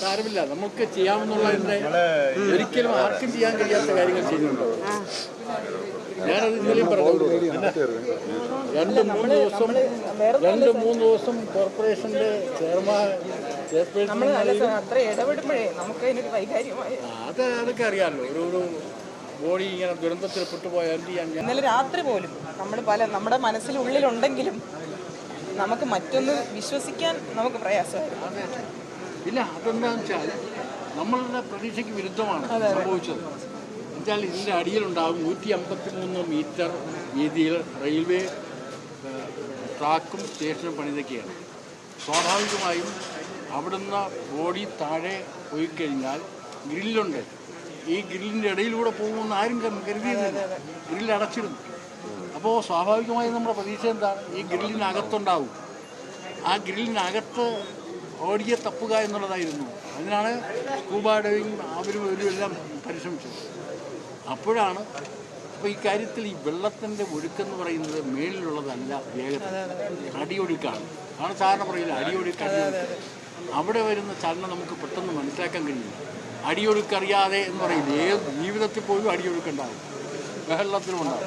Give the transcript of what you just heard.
സാരമില്ല. നമുക്ക് ചെയ്യാമെന്നുള്ളതിന്റെ ഒരിക്കലും ആർക്കും ചെയ്യാൻ കഴിയാത്ത കാര്യങ്ങൾ ചെയ്യുന്നുണ്ടോ. ഞാനത് ഇന്നലെയും പറഞ്ഞു രണ്ട് മൂന്ന് ദിവസം രണ്ട് മൂന്ന് ദിവസം കോർപ്പറേഷന്റെ ചെയർമാൻ ചെയർപേഴ്സൺ അത് അതൊക്കെ അറിയാമല്ലോ ഒരു ഒരു ബോഡി ഇങ്ങനെ ദുരന്തത്തിൽ പെട്ടുപോയാൽ എന്ത് ചെയ്യാൻ ഞാൻ ഇന്നലെ രാത്രി പോലും നമ്മൾ പല നമ്മുടെ മനസ്സിലുള്ളിലുണ്ടെങ്കിലും നമുക്ക് മറ്റൊന്ന് വിശ്വസിക്കാൻ നമുക്ക് പ്രയാസമായിരുന്നു. പിന്നെ ഇല്ല അതെന്താണെന്ന് വെച്ചാൽ നമ്മളുടെ പ്രതീക്ഷയ്ക്ക് വിരുദ്ധമാണ് സംഭവിച്ചത്. എന്നുവെച്ചാൽ ഇതിന്റെ അടിയിലുണ്ടാകും നൂറ്റി അമ്പത്തി മൂന്ന് മീറ്റർ വീതിയിൽ റെയിൽവേ ട്രാക്കും സ്റ്റേഷനും പണിതൊക്കെയാണ്. സ്വാഭാവികമായും അവിടുന്ന് ബോഡി താഴെ പോയി കഴിഞ്ഞാൽ ഗ്രില്ലുണ്ട്. ഈ ഗ്രില്ലിന്റെ ഇടയിലൂടെ പോകുമെന്ന് ആരും കരു- കരുതിയിരുന്നില്ല. ഗ്രില്ല് അടച്ചിരുന്നു. അപ്പോൾ സ്വാഭാവികമായും നമ്മുടെ പ്രതീക്ഷ എന്താണ് ഈ ഗ്രില്ലിനകത്തുണ്ടാവും. ആ ഗ്രില്ലിനകത്ത് ഓടിയെ തപ്പുക എന്നുള്ളതായിരുന്നു. അതിനാണ് സ്കൂബ ഡൈവിങ് അവരും ഇവരും എല്ലാം പരിശ്രമിച്ചത്. അപ്പോഴാണ് അപ്പോൾ ഈ കാര്യത്തിൽ ഈ വെള്ളത്തിന്റെ ഒഴുക്കെന്ന് പറയുന്നത് മേളിലുള്ളതല്ല വേഗത അടിയൊഴുക്കാണ്. ആണ് സാധാരണ പറയില്ല അടിയൊഴുക്ക് അടിയൊഴുക്ക്. അവിടെ വരുന്ന ചലനം നമുക്ക് പെട്ടെന്ന് മനസ്സിലാക്കാൻ കഴിയില്ല അടിയൊഴുക്കറിയാതെ എന്ന് പറയില്ല ഏത് ജീവിതത്തിൽ പോലും അടിയൊഴുക്കുണ്ടാകും വെള്ളത്തിലും ഉണ്ടാകും